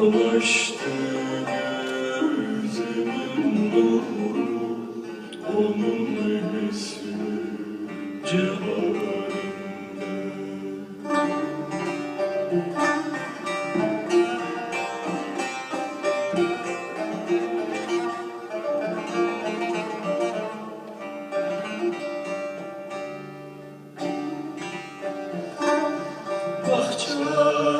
yanaştı gözümün onun nefesi cevap Bahçeler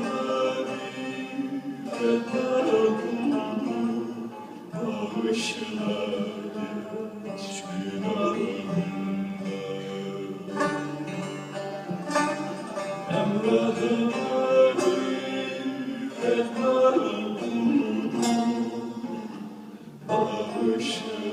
Bağışlar